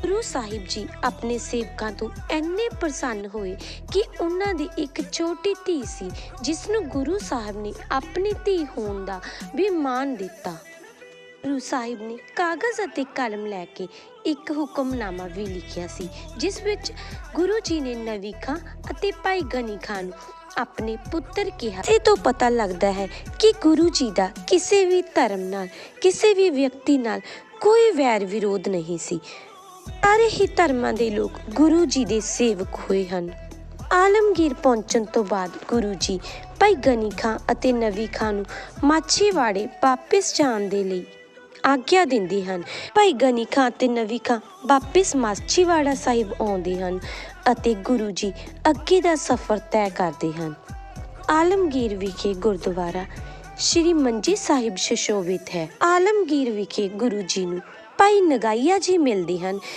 ਗੁਰੂ ਸਾਹਿਬ ਜੀ ਆਪਣੇ ਸੇਵਕਾਂ ਤੋਂ ਇੰਨੇ ਪ੍ਰਸੰਨ ਹੋਏ ਕਿ ਉਹਨਾਂ ਦੀ ਇੱਕ ਛੋਟੀ ਧੀ ਸੀ, ਜਿਸ ਨੂੰ ਗੁਰੂ ਸਾਹਿਬ ਨੇ ਆਪਣੀ ਧੀ ਹੋਣ ਦਾ ਵੀ ਮਾਣ ਦਿੱਤਾ। ਗੁਰੂ ਸਾਹਿਬ ਨੇ ਕਾਗਜ਼ ਅਤੇ ਕਲਮ ਲੈ ਕੇ ਇੱਕ ਹੁਕਮਨਾਮਾ ਵੀ ਲਿਖਿਆ ਸੀ, ਜਿਸ ਵਿੱਚ ਗੁਰੂ ਜੀ ਨੇ ਨਵੀ ਖਾਂ ਅਤੇ ਭਾਈ ਗਨੀ ਖਾਂ ਨੂੰ ਆਪਣੇ ਪੁੱਤਰ ਕਿਹਾ। ਇਹ ਤੋਂ ਪਤਾ ਲੱਗਦਾ ਹੈ ਕਿ ਗੁਰੂ ਜੀ ਦਾ ਕਿਸੇ ਵੀ ਧਰਮ ਨਾਲ, ਕਿਸੇ ਵੀ ਵਿਅਕਤੀ ਨਾਲ ਕੋਈ ਵੈਰ ਵਿਰੋਧ ਨਹੀਂ ਸੀ। ਸਾਰੇ ਹੀ ਧਰਮਾਂ ਦੇ ਲੋਕ ਗੁਰੂ ਜੀ ਦੇ ਸੇਵਕ ਹੋਏ ਹਨ। ਆਲਮਗੀਰ ਪਹੁੰਚਣ ਤੋਂ ਬਾਅਦ ਗੁਰੂ ਜੀ ਭਾਈ ਗਨੀ ਖਾਂ ਅਤੇ ਨਵੀ ਖਾਂ ਨੂੰ ਮਾਛੀਵਾੜੇ ਵਾਪਿਸ ਜਾਣ ਦੇ ਲਈ ਆਗਿਆ ਦਿੰਦੇ ਹਨ। ਭਾਈ ਗਨੀ ਖਾਂ ਤੇ ਨਵੀ ਖਾਂ ਵਾਪਿਸ ਮਾਛੀਵਾੜਾ ਸਾਹਿਬ ਆਉਂਦੇ ਹਨ ਅਤੇ ਗੁਰੂ ਜੀ ਅੱਗੇ ਦਾ ਸਫ਼ਰ ਤੈਅ ਕਰਦੇ ਹਨ। ਆਲਮਗੀਰ ਵਿਖੇ ਗੁਰਦੁਆਰਾ ਸ਼੍ਰੀ ਮੰਜੀ ਸਾਹਿਬ ਸ਼ਸ਼ੋਭਿਤ ਹੈ। ਆਲਮਗੀਰ ਵਿਖੇ ਗੁਰੂ ਜੀ ਨੂੰ ਭਾਈ ਨਗਾਈਆ ਜੀ ਮਿਲਦੇ ਹਨ।